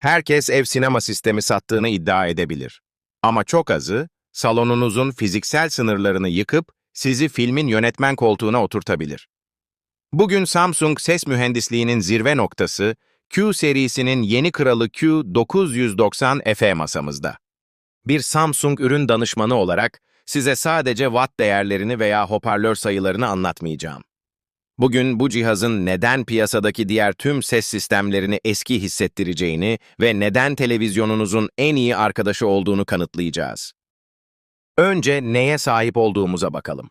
Herkes ev sinema sistemi sattığını iddia edebilir. Ama çok azı, salonunuzun fiziksel sınırlarını yıkıp sizi filmin yönetmen koltuğuna oturtabilir. Bugün Samsung ses mühendisliğinin zirve noktası, Q serisinin yeni kralı Q990 FE masamızda. Bir Samsung ürün danışmanı olarak size sadece watt değerlerini veya hoparlör sayılarını anlatmayacağım. Bugün bu cihazın neden piyasadaki diğer tüm ses sistemlerini eski hissettireceğini ve neden televizyonunuzun en iyi arkadaşı olduğunu kanıtlayacağız. Önce neye sahip olduğumuza bakalım.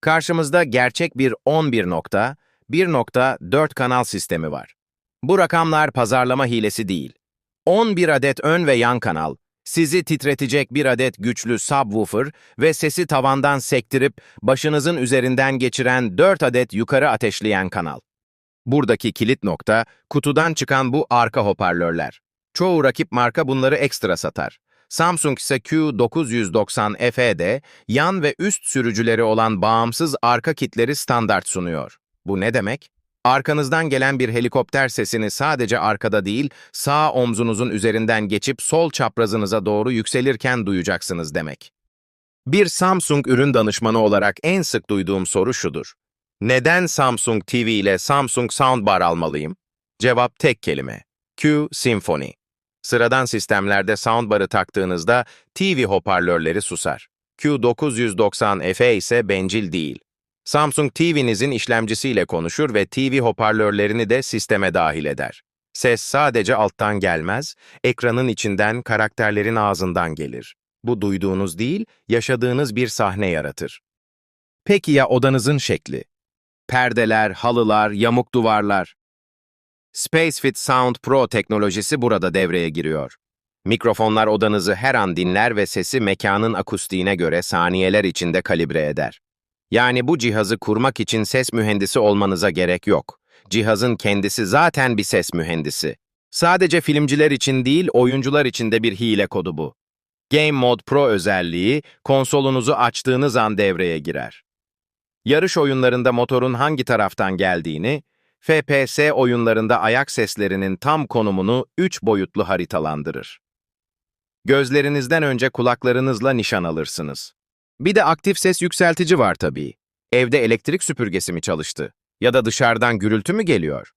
Karşımızda gerçek bir 11 nokta, 1.4 kanal sistemi var. Bu rakamlar pazarlama hilesi değil. 11 adet ön ve yan kanal, sizi titretecek bir adet güçlü subwoofer ve sesi tavandan sektirip başınızın üzerinden geçiren 4 adet yukarı ateşleyen kanal. Buradaki kilit nokta, kutudan çıkan bu arka hoparlörler. Çoğu rakip marka bunları ekstra satar. Samsung ise Q990 FE'de yan ve üst sürücüleri olan bağımsız arka kitleri standart sunuyor. Bu ne demek? Arkanızdan gelen bir helikopter sesini sadece arkada değil, sağ omzunuzun üzerinden geçip sol çaprazınıza doğru yükselirken duyacaksınız demek. Bir Samsung ürün danışmanı olarak en sık duyduğum soru şudur. Neden Samsung TV ile Samsung Soundbar almalıyım? Cevap tek kelime. Q Symphony. Sıradan sistemlerde soundbar'ı taktığınızda TV hoparlörleri susar. Q990 FE ise bencil değil. Samsung TV'nizin işlemcisiyle konuşur ve TV hoparlörlerini de sisteme dahil eder. Ses sadece alttan gelmez, ekranın içinden karakterlerin ağzından gelir. Bu duyduğunuz değil, yaşadığınız bir sahne yaratır. Peki ya odanızın şekli? Perdeler, halılar, yamuk duvarlar. SpaceFit Sound Pro teknolojisi burada devreye giriyor. Mikrofonlar odanızı her an dinler ve sesi mekanın akustiğine göre saniyeler içinde kalibre eder. Yani bu cihazı kurmak için ses mühendisi olmanıza gerek yok. Cihazın kendisi zaten bir ses mühendisi. Sadece filmciler için değil, oyuncular için de bir hile kodu bu. Game Mode Pro özelliği, konsolunuzu açtığınız an devreye girer. Yarış oyunlarında motorun hangi taraftan geldiğini, FPS oyunlarında ayak seslerinin tam konumunu 3 boyutlu haritalandırır. Gözlerinizden önce kulaklarınızla nişan alırsınız. Bir de aktif ses yükseltici var tabii. Evde elektrik süpürgesi mi çalıştı? Ya da dışarıdan gürültü mü geliyor?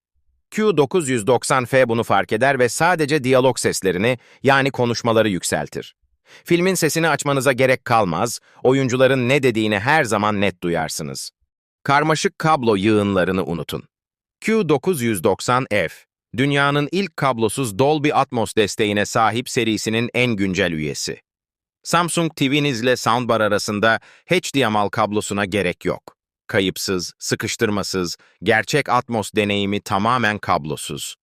Q990F bunu fark eder ve sadece diyalog seslerini yani konuşmaları yükseltir. Filmin sesini açmanıza gerek kalmaz, oyuncuların ne dediğini her zaman net duyarsınız. Karmaşık kablo yığınlarını unutun. Q990F, dünyanın ilk kablosuz Dolby Atmos desteğine sahip serisinin en güncel üyesi. Samsung TV'niz ile soundbar arasında HDMI kablosuna gerek yok. Kayıpsız, sıkıştırmasız, gerçek Atmos deneyimi tamamen kablosuz.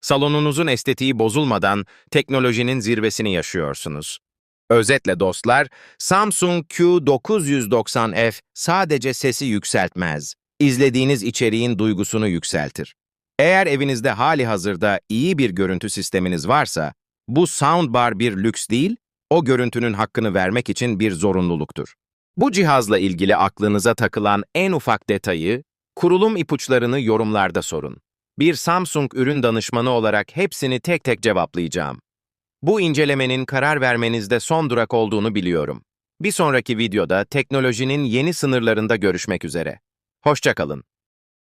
Salonunuzun estetiği bozulmadan teknolojinin zirvesini yaşıyorsunuz. Özetle dostlar, Samsung Q990F sadece sesi yükseltmez, izlediğiniz içeriğin duygusunu yükseltir. Eğer evinizde hali hazırda iyi bir görüntü sisteminiz varsa, bu soundbar bir lüks değil, o görüntünün hakkını vermek için bir zorunluluktur. Bu cihazla ilgili aklınıza takılan en ufak detayı, kurulum ipuçlarını yorumlarda sorun. Bir Samsung ürün danışmanı olarak hepsini tek tek cevaplayacağım. Bu incelemenin karar vermenizde son durak olduğunu biliyorum. Bir sonraki videoda teknolojinin yeni sınırlarında görüşmek üzere. Hoşçakalın.